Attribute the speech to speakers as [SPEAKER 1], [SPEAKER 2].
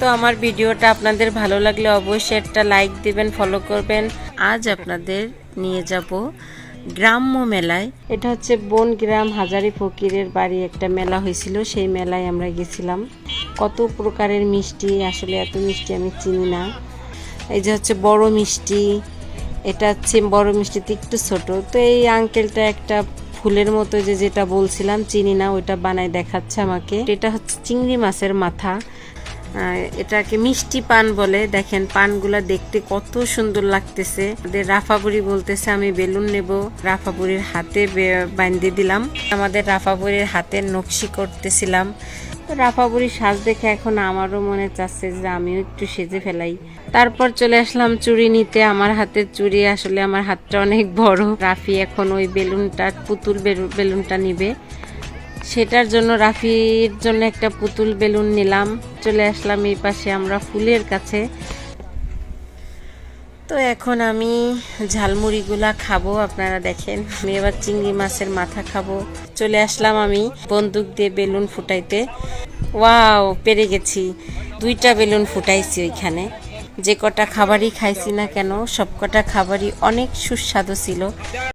[SPEAKER 1] তো আমার ভিডিওটা আপনাদের ভালো লাগলে অবশ্যই একটা লাইক দিবেন ফলো করবেন। আজ আপনাদের নিয়ে যাব গ্রাম্য মেলায়। এটা হচ্ছে বন গ্রাম হাজারি ফকিরের বাড়ি একটা মেলা হয়েছিল, সেই মেলায় আমরা গেছিলাম। কত প্রকারের মিষ্টি, আসলে এত মিষ্টি আমি চিনি না। এই যে হচ্ছে বড় মিষ্টি, এটা হচ্ছে বড় মিষ্টিতে একটু ছোট। তো এই আঙ্কেলটা একটা ফুলের মতো যে যেটা বলছিলাম, চিনি না, ওইটা বানায় দেখাচ্ছে আমাকে। এটা হচ্ছে চিংড়ি মাছের মাথা। এটাকে মিষ্টি পান বলে। দেখেন পানগুলা দেখতে কত সুন্দর লাগতেছে। আমাদের রাফাবুড়ি বলতেছে, আমি বেলুন নেব। রাফাবুড়ির হাতে বাঁধে দিলাম। আমাদের রাফাবুড়ির হাতের নকশি করতেছিলাম। রাফাবুড়ির সাজ দেখে এখন আমারও মনে চাচ্ছে যে আমিও একটু সেজে ফেলাই। তারপর চলে আসলাম চুড়ি নিতে। আমার হাতের চুড়ি আসলে আমার হাতটা অনেক বড়। রাফি এখন ওই বেলুনটা পুতুল বেলু- বেলুনটা নিবে। সেটার জন্য রাফির জন্য একটা পুতুল বেলুন নিলাম। চলে আসলাম এই পাশে আমরা ফুলের কাছে। তো এখন আমি ঝালমুড়িগুলা খাব, আপনারা দেখেন। আমি এবার চিংড়ি মাছের মাথা খাব। চলে আসলাম আমি বন্দুক দিয়ে বেলুন ফুটাইতে। ওয়াও, পেরে গেছি। দুইটা বেলুন ফুটাইছি ওইখানে। যে কটা খাবারই খাইছি না কেন, সব কটা খাবারই অনেক সুস্বাদু ছিল।